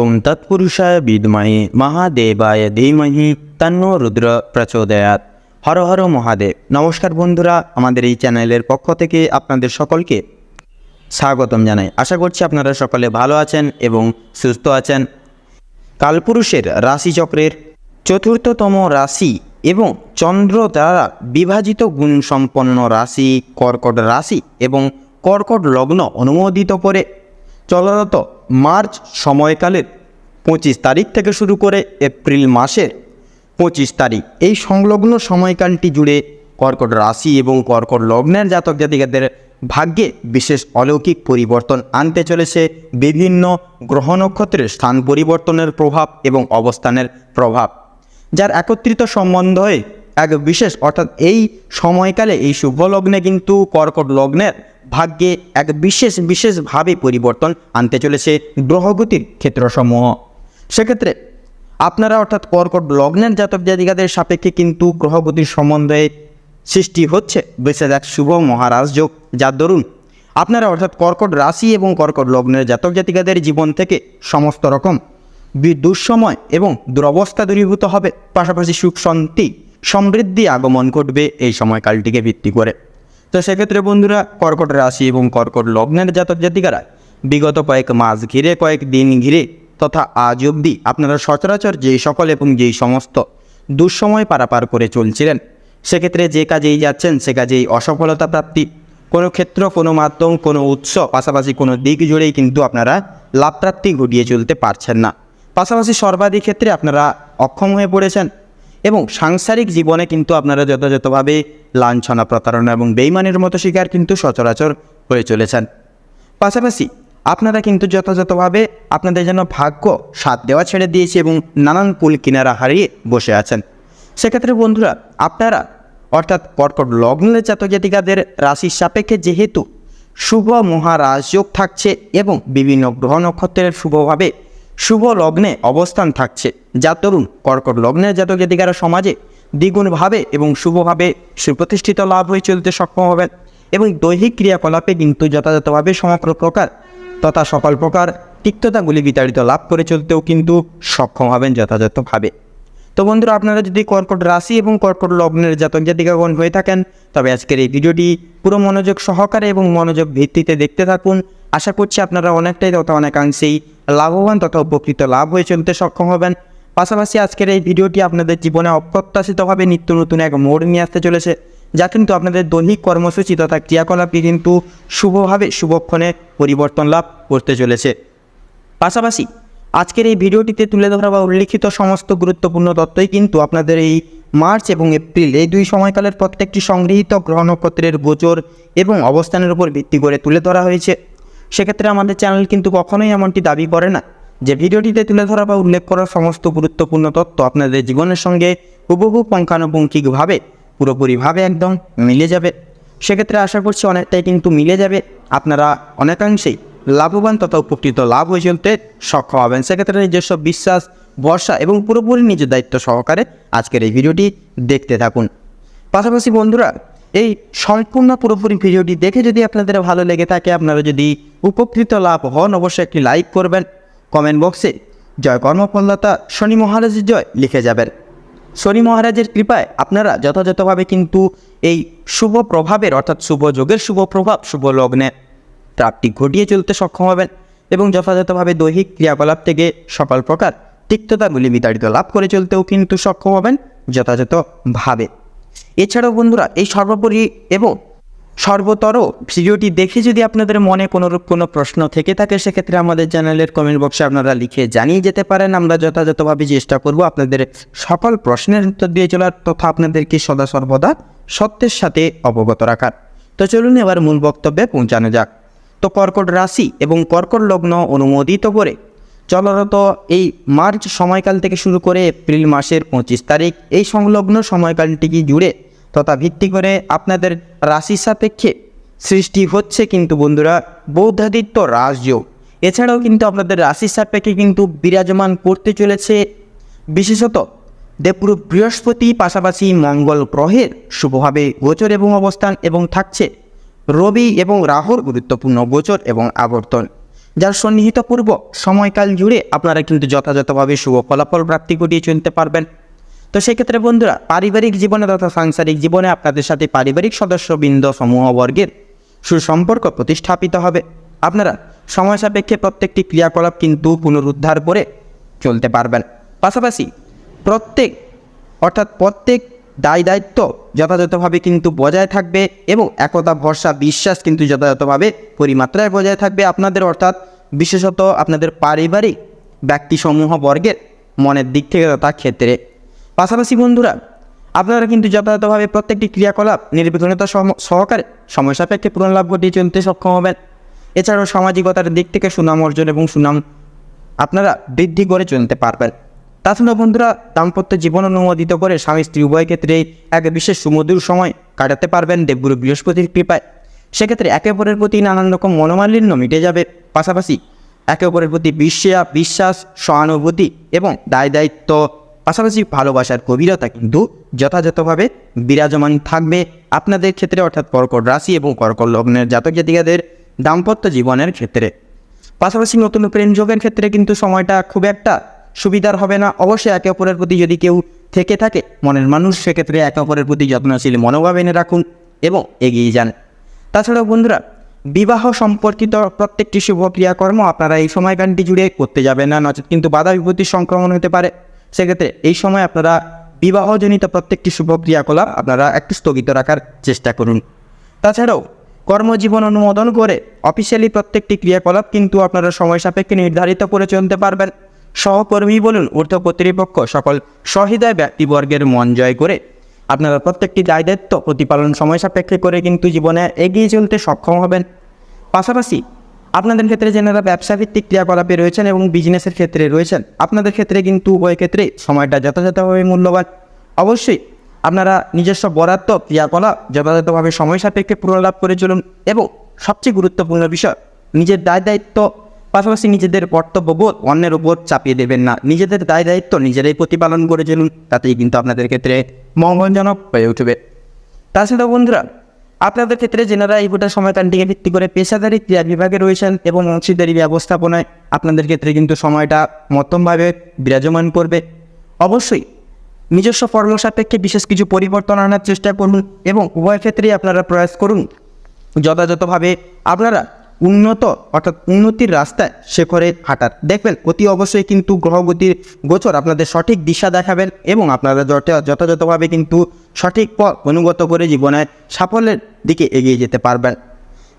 ওম তৎপুরুষায় বিদ্মহে মহাদেবায় ধীমহি তন্ন রুদ্র প্রচোদয়াত হর হর মহাদেব নমস্কার বন্ধুরা, আমাদের এই চ্যানেলের পক্ষ থেকে আপনাদের সকলকে স্বাগতম জানাই। আশা করছি আপনারা সকলে ভালো আছেন এবং সুস্থ আছেন। কালপুরুষের রাশিচক্রের চতুর্থতম রাশি এবং চন্দ্র দ্বারা বিভাজিত গুণ সম্পন্ন রাশি কর্কট রাশি এবং কর্কট লগ্ন অনুমোদিত করে। চলরত মার্চ সময়কালের পঁচিশ তারিখ থেকে শুরু করে এপ্রিল মাসের পঁচিশ তারিখ। এই সংলগ্ন সময়কালটি জুড়ে কর্কট রাশি এবং কর্কট লগ্নের জাতক জাতিকাদের ভাগ্যে বিশেষ অলৌকিক পরিবর্তন আনতে চলেছে। বিভিন্ন গ্রহ নক্ষত্রের স্থান পরিবর্তনের প্রভাব এবং অবস্থানের প্রভাব, যার একত্রিত সম্বন্ধ এক বিশেষ, অর্থাৎ এই সময়কালে এই শুভ লগ্নে কিন্তু কর্কট লগ্নের ভাগ্যে এক বিশেষ, বিশেষভাবে পরিবর্তন আনতে চলেছে গ্রহগতির ক্ষেত্রসমূহ। সেক্ষেত্রে আপনারা অর্থাৎ কর্কট লগ্নের জাতক জাতিকাদের সাপেক্ষে কিন্তু গ্রহগতির সম্বন্ধে সৃষ্টি হচ্ছে বিশেষ এক শুভ মহারাজ যোগ। যার দরুন আপনারা অর্থাৎ কর্কট রাশি এবং কর্কট লগ্নের জাতক জাতিকাদের জীবন থেকে সমস্ত রকম দুঃসময় এবং দুরবস্থা দূরীভূত হবে। পাশাপাশি সুখ শান্তি, সমৃদ্ধি আগমন ঘটবে এই সময়কালটিকে ভিত্তি করে। তো সেক্ষেত্রে বন্ধুরা, কর্কট রাশি এবং কর্কট লগ্নের জাতক জাতিকারা বিগত কয়েক মাস ঘিরে, কয়েক দিন ঘিরে তথা আজ অবধি আপনারা সচরাচর যেই সকল এবং যেই সমস্ত দুঃসময় পারাপার করে চলছিলেন, সেক্ষেত্রে যে কাজেই যাচ্ছেন, সে কাজেই অসফলতা প্রাপ্তি। কোনো ক্ষেত্র, কোনো মাধ্যম, কোনো উৎস, পাশাপাশি কোনো দিক জুড়েই কিন্তু আপনারা লাভপ্রাপ্তি ঘটিয়ে চলতে পারছেন না। পাশাপাশি সর্বাধিক ক্ষেত্রে আপনারা অক্ষম হয়ে পড়েছেন। এবং সাংসারিক জীবনে কিন্তু আপনারা যথাযথভাবে লাঞ্ছনা, প্রতারণা এবং বেইমানের মতো শিকার কিন্তু সচরাচর হয়ে চলেছেন। পাশাপাশি আপনারা কিন্তু যথাযথভাবে আপনাদের যেন ভাগ্য সাথ দেওয়া ছেড়ে দিয়েছে এবং নানান কুল কিনারা হারিয়ে বসে আছেন। সেক্ষেত্রে বন্ধুরা, আপনারা অর্থাৎ কর্কট লগ্নের জাতক জাতিকাদের রাশির সাপেক্ষে যেহেতু শুভ মহারাজযোগ থাকছে এবং বিভিন্ন গ্রহ নক্ষত্রের শুভভাবে শুভ লগ্নে অবস্থান থাকছে। যা তরুণ, কর্কট লগ্নের জাতক জাতিকারা সমাজে দ্বিগুণভাবে এবং শুভভাবে সুপ্রতিষ্ঠিত লাভ হয়ে চলতে সক্ষম হবেন এবং দৈহিক ক্রিয়াকলাপে কিন্তু যথাযথভাবে সমগ্র প্রকার তথা সকল প্রকার তিক্ততাগুলি বিতাড়িত লাভ করে চলতেও কিন্তু সক্ষম হবেন যথাযথভাবে। তো বন্ধুরা, আপনারা যদি কর্কট রাশি এবং কর্কট লগ্নের জাতক জাতিকাগণ হয়ে থাকেন, তবে আজকের এই ভিডিওটি পুরো মনোযোগ সহকারে এবং মনোযোগ ভিত্তিতে দেখতে থাকুন। আশা করছি আপনারা অনেকটাই তথা অনেকাংশেই লাভবান তথা উপকৃত লাভ হয়ে চলতে সক্ষম হবেন। পাশাপাশি আজকের এই ভিডিওটি আপনাদের জীবনে অপ্রত্যাশিতভাবে নিত্য নতুন এক মোড় নিয়ে আসতে চলেছে, যা কিন্তু আপনাদের দৈহিক কর্মসূচি তথা ক্রিয়াকলাপকে কিন্তু শুভভাবে, শুভক্ষণে পরিবর্তন লাভ করতে চলেছে। পাশাপাশি আজকের এই ভিডিওটিতে তুলে ধরা বা উল্লিখিত সমস্ত গুরুত্বপূর্ণ তথ্যই কিন্তু আপনাদের এই মার্চ এবং এপ্রিল, এই দুই সময়কালের প্রত্যেকটি সংগৃহীত গ্রহ নক্ষত্রের গোচর এবং অবস্থানের উপর ভিত্তি করে তুলে ধরা হয়েছে। সেক্ষেত্রে আমাদের চ্যানেল কিন্তু কখনোই এমনটি দাবি করে না। যে ভিডিওটিতে তুলে ধরা বা উল্লেখ করা সমস্ত গুরুত্বপূর্ণ তথ্য আপনাদের জীবনের সঙ্গে হুবহু পুঙ্খানুপুঙ্খিকভাবে, পুরোপুরিভাবে একদম মিলে যাবে। সেক্ষেত্রে আশা করছি অনেকটাই কিন্তু মিলে যাবে। আপনারা অনেকাংশেই লাভবান তথা উপকৃত লাভ হয়ে চলতে সক্ষম হবেন। সেক্ষেত্রে নিজস্ব বিশ্বাস, ভরসা এবং পুরোপুরি নিজের দায়িত্ব সহকারে আজকের এই ভিডিওটি দেখতে থাকুন। পাশাপাশি বন্ধুরা এই সম্পূর্ণ পুরোপুরি ভিডিওটি দেখে যদি আপনাদের ভালো লেগে থাকে, আপনারা যদি উপকৃত লাভ হন, অবশ্যই একটি লাইক করবেন। কমেন্ট বক্সে জয় কর্মফলদাতা শনি মহারাজের জয় লিখে যাবেন। শনি মহারাজের কৃপায় আপনারা যথাযথভাবে কিন্তু এই শুভ প্রভাবের, অর্থাৎ শুভ যোগের শুভ প্রভাব, শুভ লগ্নে প্রাপ্তি ঘটিয়ে চলতে সক্ষম হবেন এবং যথাযথভাবে দৈহিক ক্রিয়াকলাপ থেকে সকল প্রকার তিক্ততাগুলি বিতাড়িত লাভ করে চলতেও কিন্তু সক্ষম হবেন যথাযথভাবে। এছাড়াও বন্ধুরা, এই সর্বোপরি এবং সর্বতর ভিডিওটি দেখে যদি আপনাদের মনে কোনোরূপ কোনো প্রশ্ন থেকে থাকে, সেক্ষেত্রে আমাদের চ্যানেলের কমেন্ট বক্সে আপনারা লিখে জানিয়ে যেতে পারেন। আমরা যথাযথভাবে চেষ্টা করব আপনাদের সকল প্রশ্নের উত্তর দিয়ে চলার তথা আপনাদেরকে সদা সর্বদা সত্যের সাথে অবগত রাখার। তো চলুন এবার মূল বক্তব্যে পৌঁছানো যাক। তো কর্কট রাশি এবং কর্কট লগ্ন অনুমোদিত করে চলরত এই মার্চ সময়কাল থেকে শুরু করে এপ্রিল মাসের পঁচিশ তারিখ, এই সংলগ্ন সময়কালটিকে জুড়ে তথা ভিত্তি করে আপনাদের রাশি সাপেক্ষে সৃষ্টি হচ্ছে কিন্তু বন্ধুরা বৌদ্ধাদিত্য রাজযোগ। এছাড়াও কিন্তু আপনাদের রাশি সাপেক্ষে কিন্তু বিরাজমান করতে চলেছে বিশেষত দেবগুরু বৃহস্পতি, পাশাপাশি মঙ্গল গ্রহের শুভভাবে গোচর এবং অবস্থান এবং থাকছে রবি এবং রাহুর গুরুত্বপূর্ণ গোচর এবং আবর্তন। যার সন্নিহিত পূর্ব সময়কাল জুড়ে আপনারা কিন্তু যথাযথভাবে শুভ ফলাফল প্রাপ্তি ঘটিয়ে চলতে পারবেন। তো সেক্ষেত্রে বন্ধুরা, পারিবারিক জীবনে তথা সাংসারিক জীবনে আপনাদের সাথে পারিবারিক সদস্যবৃন্দ, সমূহবর্গের সুসম্পর্ক প্রতিষ্ঠাপিত হবে। আপনারা সময় সাপেক্ষে প্রত্যেকটি ক্রিয়াকলাপ কিন্তু পুনরুদ্ধার করে চলতে পারবেন। পাশাপাশি প্রত্যেক, অর্থাৎ প্রত্যেক দায় দায়িত্ব যথাযথভাবে কিন্তু বজায় থাকবে এবং একতা ভরসা, বিশ্বাস কিন্তু যথাযথভাবে পরিমাত্রায় বজায় থাকবে আপনাদের, অর্থাৎ বিশেষত আপনাদের পারিবারিক ব্যক্তিসমূহ বর্গের মনের দিক থেকে তথা ক্ষেত্রে। পাশাপাশি বন্ধুরা, আপনারা কিন্তু যথাযথভাবে প্রত্যেকটি ক্রিয়াকলাপ নির্বিঘ্নতা সহকারে সময় সাপেক্ষে পুনর্লাভ ঘটিয়ে চলতে সক্ষম হবেন। এছাড়াও সামাজিকতার দিক থেকে সুনাম অর্জন এবং সুনাম আপনারা বৃদ্ধি করে চলতে পারবেন। তাছাড়া বন্ধুরা, দাম্পত্য জীবন অনুমোদিত করে স্বামী স্ত্রী উভয় ক্ষেত্রে এক বিশেষ সুমধুর সময় কাটাতে পারবেন দেবগুরু বৃহস্পতির কৃপায়। সেক্ষেত্রে একে অপরের প্রতি নানান রকম মনোমালিন্য মিটে যাবে। পাশাপাশি একে অপরের প্রতি বিশ্বাস, সহানুভূতি এবং দায় দায়িত্ব পাশাপাশি ভালোবাসার গভীরতা কিন্তু যথাযথভাবে বিরাজমান থাকবে আপনাদের ক্ষেত্রে, অর্থাৎ কর্কট রাশি এবং কর্কট লগ্নের জাতক জাতিকাদের দাম্পত্য জীবনের ক্ষেত্রে। পাশাপাশি নতুন প্রেম যোগের ক্ষেত্রে কিন্তু সময়টা খুব একটা সুবিধার হবে না। অবশ্যই একে অপরের প্রতি যদি কেউ থেকে থাকে, মনের মানুষ, সেক্ষেত্রে একে অপরের প্রতি যত্নশীল মনোভাব এনে রাখুন এবং এগিয়ে যান। তাছাড়াও বন্ধুরা, বিবাহ সম্পর্কিত প্রত্যেকটি শুভ ক্রিয়াকর্ম আপনারা এই সময়কালটি জুড়ে করতে যাবেন না, নচেত কিন্তু বাধা বিপত্তির সংক্রমণ হতে পারে। সেক্ষেত্রে এই সময় আপনারা বিবাহজনিত প্রত্যেকটি শুভ ক্রিয়াকলাপ আপনারা একটু স্থগিত রাখার চেষ্টা করুন। তাছাড়াও কর্মজীবন অনুমোদন করে অফিসিয়ালি প্রত্যেকটি ক্রিয়াকলাপ কিন্তু আপনারা সময় সাপেক্ষে নির্ধারিত করে চলতে পারবেন। সহকর্মী বলুন, ঊর্ধ্ব কর্তৃপক্ষ সকল সহৃদয় ব্যক্তিবর্গের মন জয় করে আপনারা প্রত্যেকটি দায় দায়িত্ব প্রতিপালন সময় সাপেক্ষে করে কিন্তু জীবনে এগিয়ে চলতে সক্ষম হবেন। পাশাপাশি আপনাদের ক্ষেত্রে যেনারা ব্যবসা ভিত্তিক ক্রিয়াকলাপে রয়েছেন এবং বিজনেসের ক্ষেত্রে রয়েছেন, আপনাদের ক্ষেত্রে কিন্তু উভয় ক্ষেত্রে সময়টা যথাযথভাবে মূল্যবান। অবশ্যই আপনারা নিজস্ব বরাদ্দ, ক্রিয়াকলাপ যথাযথভাবে সময় সাপেক্ষে পুনর্লাভ করে চলুন এবং সবচেয়ে গুরুত্বপূর্ণ বিষয়, নিজের দায় দায়িত্ব পাশাপাশি নিজেদের কর্তব্যবোধ অন্যের উপর চাপিয়ে দেবেন না। নিজেদের দায় দায়িত্ব নিজেরাই প্রতিপালন করে চলুন, তাতেই কিন্তু আপনাদের ক্ষেত্রে মঙ্গলজনক হয়ে উঠবে। তাছাড়া বন্ধুরা আপনাদের ক্ষেত্রে যেনারা এই সময় সময়কালটিকে ভিত্তি করে পেশাদারি ক্রিয়া বিভাগে রয়েছেন এবং অংশীদারি ব্যবস্থাপনায়, আপনাদের ক্ষেত্রে কিন্তু সময়টা মধ্যমভাবে বিরাজমান করবে। অবশ্যই নিজস্ব কর্ম সাপেক্ষে বিশেষ কিছু পরিবর্তন আনার চেষ্টা করুন এবং উভয় ক্ষেত্রেই আপনারা প্রয়াস করুন। যথাযথভাবে আপনারা উন্নত, অর্থাৎ উন্নতির রাস্তায় শেখরে হাঁটার। দেখবেন, অতি অবশ্যই কিন্তু গ্রহগতির গোচর আপনাদের সঠিক দিশা দেখাবেন এবং আপনারা যথা- যথাযথভাবে কিন্তু সঠিক পথ অনুগত করে জীবনের সাফল্যের দিকে এগিয়ে যেতে পারবেন।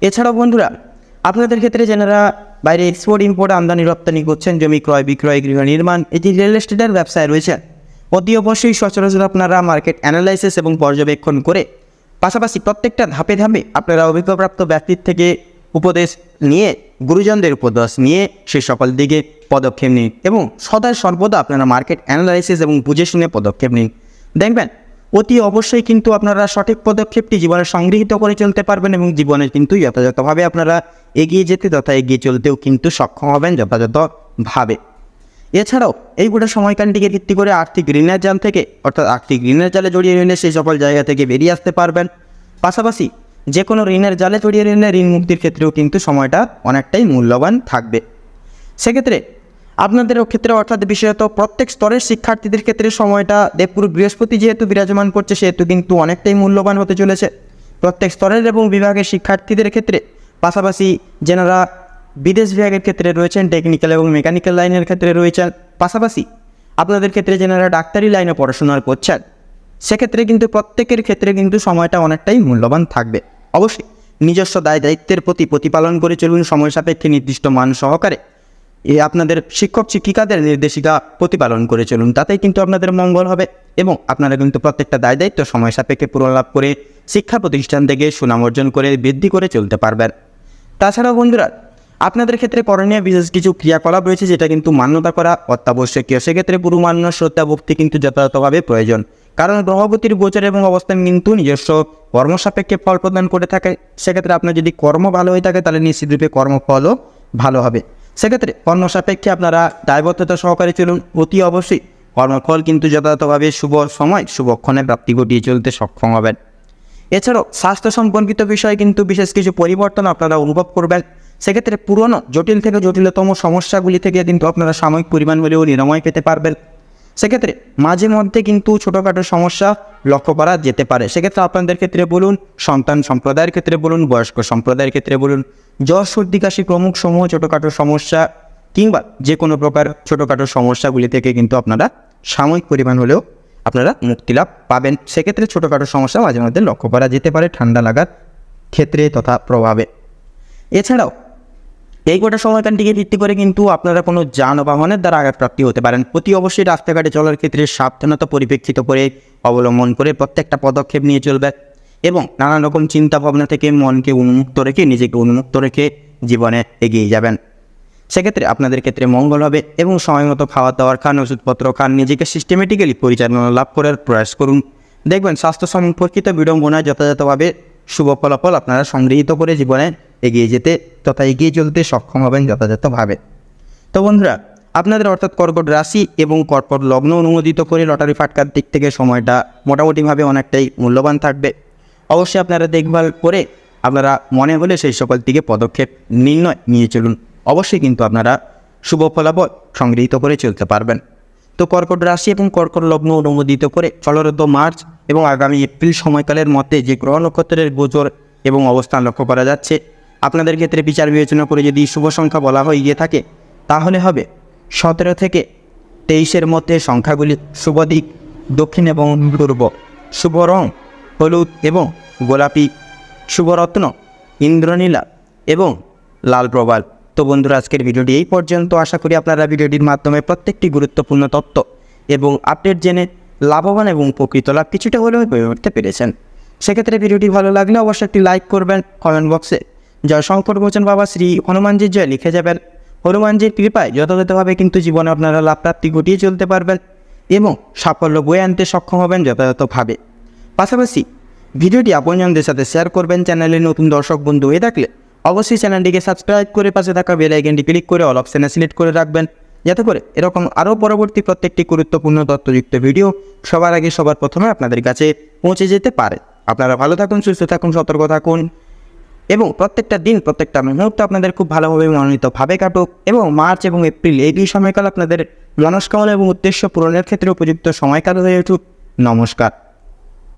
এছাড়াও বন্ধুরা, আপনাদের ক্ষেত্রে যেনারা বাইরে এক্সপোর্ট ইম্পোর্ট আমদানি, রপ্তানি করছেন, জমি ক্রয়, বিক্রয়, গৃহ নির্মাণ, এটি রিয়েল এস্টেটের ব্যবসায় রয়েছে, অতি অবশ্যই সচরাচর আপনারা মার্কেট অ্যানালাইসিস এবং পর্যবেক্ষণ করে পাশাপাশি প্রত্যেকটা ধাপে ধাপে আপনারা অভিজ্ঞপ্রাপ্ত ব্যক্তির থেকে উপদেশ নিয়ে, গুরুজনদের উপদেশ নিয়ে সে সকল দিকে পদক্ষেপ নিন এবং সদা সর্বদা আপনারা মার্কেট অ্যানালাইসিস এবং বুঝে শুনে পদক্ষেপ নিন। দেখবেন, অতি অবশ্যই কিন্তু আপনারা সঠিক পদক্ষেপটি জীবনে সংগৃহীত করে চলতে পারবেন এবং জীবনে কিন্তু যথাযথভাবে আপনারা এগিয়ে যেতে তথা এগিয়ে চলতেও কিন্তু সক্ষম হবেন যথাযথভাবে। এছাড়াও, এই গোটা সময়কালটিকে ভিত্তি করে আর্থিক ঋণের জাল থেকে, অর্থাৎ আর্থিক ঋণের জালে জড়িয়ে রইলে সেই সকল জায়গা থেকে বেরিয়ে আসতে পারবেন। পাশাপাশি যে কোনো ঋণের জালে জড়িয়ে রইলে ঋণ মুক্তির ক্ষেত্রেও কিন্তু সময়টা অনেকটাই মূল্যবান থাকবে। সেক্ষেত্রে আপনাদের ক্ষেত্রে অর্থাৎ বিশেষত প্রত্যেক স্তরের শিক্ষার্থীদের ক্ষেত্রে সময়টা দেবগুরু বৃহস্পতি যেহেতু বিরাজমান করছে, সেহেতু কিন্তু অনেকটাই মূল্যবান হতে চলেছে। প্রত্যেক স্তরের এবং বিভাগের শিক্ষার্থীদের ক্ষেত্রে, পাশাপাশি যেনারা বিদেশ বিভাগের ক্ষেত্রে রয়েছেন টেকনিক্যাল এবং মেকানিক্যাল লাইনের ক্ষেত্রে রয়েছেন, পাশাপাশি আপনাদের ক্ষেত্রে যেনারা ডাক্তারি লাইনে পড়াশোনা করছেন সেক্ষেত্রে কিন্তু প্রত্যেকের ক্ষেত্রে কিন্তু সময়টা অনেকটাই মূল্যবান থাকবে। অবশ্যই নিজস্ব দায় দায়িত্বের প্রতি প্রতিপালন করে চলুন সময় সাপেক্ষে নির্দিষ্ট মান সহকারে। এ আপনাদের শিক্ষক, শিক্ষিকাদের নির্দেশিকা প্রতিপালন করে চলুন, তাতেই কিন্তু আপনাদের মঙ্গল হবে এবং আপনারা কিন্তু প্রত্যেকটা দায় দায়িত্ব সময় সাপেক্ষে পূরণ লাভ করে শিক্ষা প্রতিষ্ঠান থেকে সুনাম অর্জন করে বৃদ্ধি করে চলতে পারবেন। তাছাড়াও বন্ধুরা, আপনাদের ক্ষেত্রে করণীয় বিশেষ কিছু ক্রিয়াকলাপ রয়েছে যেটা কিন্তু মান্যতা করা অত্যাবশ্যকীয়। সেক্ষেত্রে পুরো মান্য, শ্রদ্ধা, ভক্তি কিন্তু যথাযথভাবে প্রয়োজন। কারণ গ্রহগতির গোচর এবং অবস্থান কিন্তু নিজস্ব। কর্ম সাপেক্ষে ফল প্রদান করে থাকে। সেক্ষেত্রে আপনার যদি কর্ম ভালো হয়ে থাকে, তাহলে নিশ্চিতরূপে কর্মফলও ভালো হবে। সেক্ষেত্রে কর্ম সাপেক্ষে আপনারা দায়বদ্ধতা সহকারে চলুন। অতি অবশ্যই কর্মফল কিন্তু যথাযথভাবে শুভ সময় শুভক্ষণে প্রাপ্তি ঘটিয়ে চলতে সক্ষম হবেন। এছাড়াও স্বাস্থ্য সম্পর্কিত বিষয়ে কিন্তু বিশেষ কিছু পরিবর্তন আপনারা অনুভব করবেন। সেক্ষেত্রে পুরনো, জটিল থেকে জটিলতম সমস্যাগুলি থেকে কিন্তু আপনারা সাময়িক পরিমাণ হলেও নিরাময় পেতে পারবেন। সেক্ষেত্রে মাঝে মধ্যে কিন্তু ছোটোখাটো সমস্যা লক্ষ্য করা যেতে পারে। সেক্ষেত্রে আপনাদের ক্ষেত্রে বলুন, সন্তান সম্প্রদায়ের ক্ষেত্রে বলুন, বয়স্ক সম্প্রদায়ের ক্ষেত্রে বলুন, জ্বর, সর্দি, কাশি প্রমুখ সমূহ ছোটোখাটো সমস্যা কিংবা যে কোনো প্রকার ছোটোখাটো সমস্যাগুলি থেকে কিন্তু আপনারা সাময়িক পরিমাণ হলেও আপনারা মুক্তি লাভ পাবেন। সেক্ষেত্রে ছোটোখাটো সমস্যা মাঝে মধ্যে লক্ষ্য করা যেতে পারে ঠান্ডা লাগার ক্ষেত্রে তথা প্রভাবে। এছাড়াও এই গোটা সময়কালটিকে ভিত্তি করে কিন্তু আপনারা কোনো যানবাহনের দ্বারা আঘাতপ্রাপ্তি হতে পারেন। অতি অবশ্যই রাস্তাঘাটে চলার ক্ষেত্রে সাবধানতা পরিপ্রেক্ষিত করে, অবলম্বন করে প্রত্যেকটা পদক্ষেপ নিয়ে চলবে এবং নানান রকম চিন্তা ভাবনা থেকে মনকে উন্মুক্ত রেখে, নিজেকে উন্মুক্ত রেখে জীবনে এগিয়ে যাবেন। সেক্ষেত্রে আপনাদের ক্ষেত্রে মঙ্গল হবে এবং সময় মতো খাওয়া দাওয়ার খান, ওষুধপত্র খান, নিজেকে সিস্টেমেটিক্যালি পরিচালনা লাভ করার প্রয়াস করুন। দেখবেন স্বাস্থ্য সম্পর্কিত বিড়ম্বনায় যথাযথভাবে শুভ ফলাফল আপনারা সংগৃহীত করে জীবনে এগিয়ে যেতে তথা এগিয়ে চলতে সক্ষম হবেন যথাযথভাবে। তো বন্ধুরা, আপনাদের অর্থাৎ কর্কট রাশি এবং কর্কট লগ্ন অনুমোদিত করে লটারি ফাটকার দিক থেকে সময়টা মোটামুটিভাবে অনেকটাই মূল্যবান থাকবে। অবশ্যই আপনারা দেখভাল করে আপনারা মনে হলে সেই সকল দিকে পদক্ষেপ নির্ণয় নিয়ে চলুন। অবশ্যই কিন্তু আপনারা শুভ ফলাফল সংগৃহীত করে চলতে পারবেন। তো কর্কট রাশি এবং কর্কট লগ্ন অনুমোদিত করে চলরত মার্চ এবং আগামী এপ্রিল সময়কালের মধ্যে যে গ্রহ নক্ষত্রের গোচর এবং অবস্থান লক্ষ্য করা যাচ্ছে আপনাদের ক্ষেত্রে বিচার বিবেচনা করে যদি শুভ সংখ্যা বলা হয়ে গিয়ে থাকে, তাহলে হবে সতেরো থেকে তেইশের মধ্যে সংখ্যাগুলি শুভ দিক, দক্ষিণ এবং পূর্ব। শুভ রং হলুদ এবং গোলাপি শুভরত্ন ইন্দ্রনীলা এবং লাল প্রবাল। তো বন্ধুরা, আজকের ভিডিওটি এই পর্যন্ত। আশা করি আপনারা ভিডিওটির মাধ্যমে প্রত্যেকটি গুরুত্বপূর্ণ তথ্য এবং আপডেট জেনে লাভবান এবং উপকৃত লাভ কিছুটা হলেও হয়ে উঠতে পেরেছেন। সেক্ষেত্রে ভিডিওটি ভালো লাগলে অবশ্যই একটি লাইক করবেন, কমেন্ট বক্সে জয় শঙ্কর বচন বাবা শ্রী হনুমানজির জয় লিখে যাবেন। হনুমানজির কৃপায় যথাযথভাবে কিন্তু জীবনে আপনারা লাভ প্রাপ্তি ঘটিয়ে চলতে পারবেন এবং সাফল্য বয়ে আনতে সক্ষম হবেন যথাযথভাবে। পাশাপাশি ভিডিওটি আপনজনদের সাথে শেয়ার করবেন, চ্যানেলে নতুন দর্শক, বন্ধু হয়ে থাকলে অবশ্যই চ্যানেলটিকে সাবস্ক্রাইব করে পাশে থাকা বেল আইকনটি ক্লিক করে অল অপশানে সিলেক্ট করে রাখবেন, যাতে করে এরকম আরও পরবর্তী প্রত্যেকটি গুরুত্বপূর্ণ তথ্যযুক্ত ভিডিও সবার আগে সবার প্রথমে আপনাদের কাছে পৌঁছে যেতে পারে। আপনারা ভালো থাকুন, সুস্থ থাকুন, সতর্ক থাকুন। এবং প্রত্যেকটা দিন, প্রত্যেকটা মুহূর্ত আপনাদের খুব ভালোভাবে মনোনীতভাবে কাটুক এবং মার্চ এবং এপ্রিল এই দুই সময়কাল আপনাদের মনস্কামনা এবং উদ্দেশ্য পূরণের ক্ষেত্রে উপযুক্ত সময়কাল হয়ে উঠুক। নমস্কার।